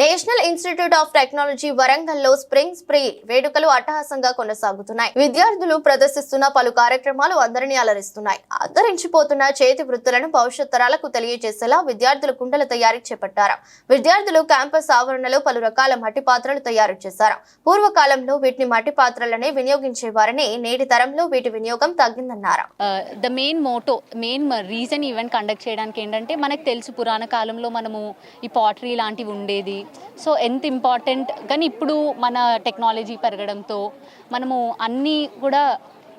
National institute of technology వరంగల్లో spring spree వేడుకలు అట్టహాసంగా కొనసాగుతున్నాయి. విద్యార్థులు ప్రదర్శిస్తున్న పలు కార్యక్రమాలు అందరినీ అలరిస్తున్నాయి. అంతరించిపోతున్న చేతి వృత్తులను భవిష్యత్ తరాలకు తెలియజేసేలా విద్యార్థులు కుండల తయారీ చేపట్టారు. విద్యార్థులు క్యాంపస్ ఆవరణలో పలు రకాల మట్టి పాత్రలు తయారు చేశారు. పూర్వకాలంలో వీటిని మట్టి పాత్రలనే వినియోగించేవారని నేటి తరంలో వీటి వినియోగం తగ్గిందన్నారు. The main motto main reason event conduct చేయడానికి ఏంటంటే మనకు తెలుసు పురాణ కాలంలో మనము ఈ పాటరీ లాంటివి ఉండేది. సో ఎంత ఇంపార్టెంట్ కానీ ఇప్పుడు మన టెక్నాలజీ పెరగడంతో మనము అన్నీ కూడా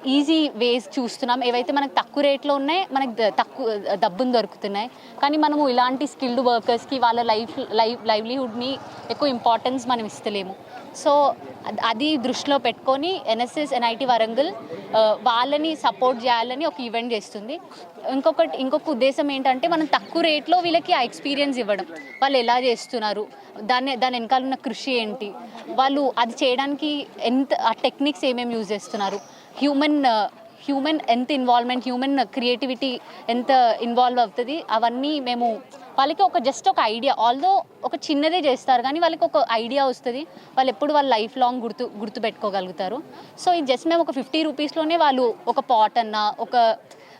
ఈజీ వేస్ చూస్తున్నాం. ఏవైతే మనకు తక్కువ రేట్లో ఉన్నాయి మనకు తక్కువ డబ్బును దొరుకుతున్నాయి. కానీ మనము ఇలాంటి స్కిల్డ్ వర్కర్స్కి వాళ్ళ లైఫ్ లైఫ్ లైవ్లీహుడ్ని ఎక్కువ ఇంపార్టెన్స్ మనం ఇస్తలేము. సో అది దృష్టిలో పెట్టుకొని ఎన్ఎస్ఎస్ ఎన్ఐటి వరంగల్ వాళ్ళని సపోర్ట్ చేయాలని ఒక ఈవెంట్ చేస్తుంది. ఇంకొకటి ఇంకొక ఉద్దేశం ఏంటంటే మనం తక్కువ రేట్లో వీళ్ళకి ఆ ఎక్స్పీరియన్స్ ఇవ్వడం. వాళ్ళు ఎలా చేస్తున్నారు? దాన్ని దాని వెనకాల ఉన్న కృషి ఏంటి? వాళ్ళు అది చేయడానికి ఎంత ఆ టెక్నిక్స్ ఏమేమి యూజ్ చేస్తున్నారు? హ్యూమన్ హ్యూమన్ uh, ఎంత ఇన్వాల్వ్మెంట్ హ్యూమన్ క్రియేటివిటీ ఎంత ఇన్వాల్వ్ అవుతుంది అవన్నీ మేము వాళ్ళకి ఒక జస్ట్ ఒక ఐడియా ఆల్దో ఒక చిన్నదే చేస్తారు కానీ వాళ్ళకి ఒక ఐడియా వస్తుంది వాళ్ళు ఎప్పుడు వాళ్ళ లైఫ్ లాంగ్ గుర్తు గుర్తు పెట్టుకోగలుగుతారు. సో ఇది జస్ట్ మేము ఒక ఫిఫ్టీ రూపీస్లోనే వాళ్ళు ఒక పాట్ అన్నా ఒక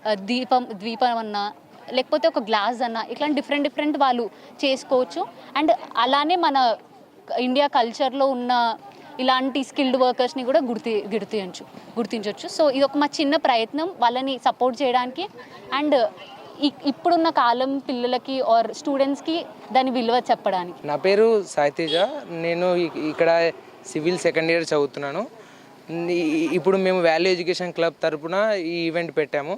uh, దీపం ద్వీపం అన్నా లేకపోతే ఒక గ్లాస్ అన్నా ఇట్లాంటి డిఫరెంట్ డిఫరెంట్ వాళ్ళు చేసుకోవచ్చు. అండ్ అలానే మన ఇండియా కల్చర్లో ఉన్న ఇలాంటి స్కిల్డ్ వర్కర్స్ని కూడా గుర్తి గుర్తించు గుర్తించవచ్చు సో ఇది ఒక మా చిన్న ప్రయత్నం వాళ్ళని సపోర్ట్ చేయడానికి. అండ్ ఇప్పుడున్న కాలం పిల్లలకి ఆర్ స్టూడెంట్స్కి దాని విలువ చెప్పడానికి. నా పేరు సాయితేజ. నేను ఇక్కడ సివిల్ సెకండ్ ఇయర్ చదువుతున్నాను. ఇప్పుడు మేము వాల్యూ ఎడ్యుకేషన్ క్లబ్ తరపున ఈ ఈవెంట్ పెట్టాము.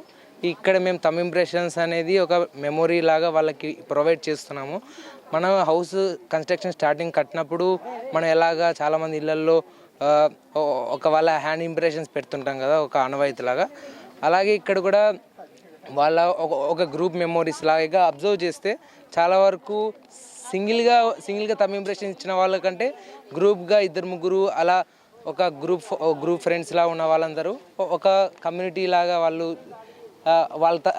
ఇక్కడ మేము తమ్ ఇంప్రెషన్స్ అనేది ఒక మెమొరీ లాగా వాళ్ళకి ప్రొవైడ్ చేస్తున్నాము. మనం హౌస్ కన్స్ట్రక్షన్ స్టార్టింగ్ కట్టినప్పుడు మనం ఎలాగా చాలామంది ఇళ్ళల్లో ఒక వాళ్ళ హ్యాండ్ ఇంప్రెషన్స్ పెడుతుంటాం కదా ఒక ఆనవాయితీలాగా. అలాగే ఇక్కడ కూడా వాళ్ళ ఒక ఒక గ్రూప్ మెమోరీస్ లాగా అబ్జర్వ్ చేస్తే చాలా వరకు సింగిల్గా సింగిల్గా తమ ఇంప్రెషన్ ఇచ్చిన వాళ్ళకంటే గ్రూప్గా ఇద్దరు ముగ్గురు అలా ఒక గ్రూప్ గ్రూప్ ఫ్రెండ్స్లా ఉన్న వాళ్ళందరూ ఒక కమ్యూనిటీ లాగా వాళ్ళు వాళ్ళ త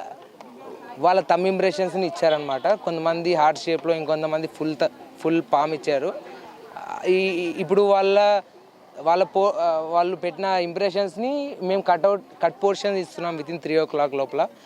వాళ్ళ తమ్ ఇంప్రెషన్స్ని ఇచ్చారనమాట కొంతమంది హార్ట్ షేప్లో ఇంకొంతమంది ఫుల్ ఫుల్ పామ్ ఇచ్చారు. ఈ ఇప్పుడు వాళ్ళ వాళ్ళ పో వాళ్ళు పెట్టిన ఇంప్రెషన్స్ని మేము కట్అవుట్ కట్ పోర్షన్ ఇస్తున్నాం with in three o'clock లోపల.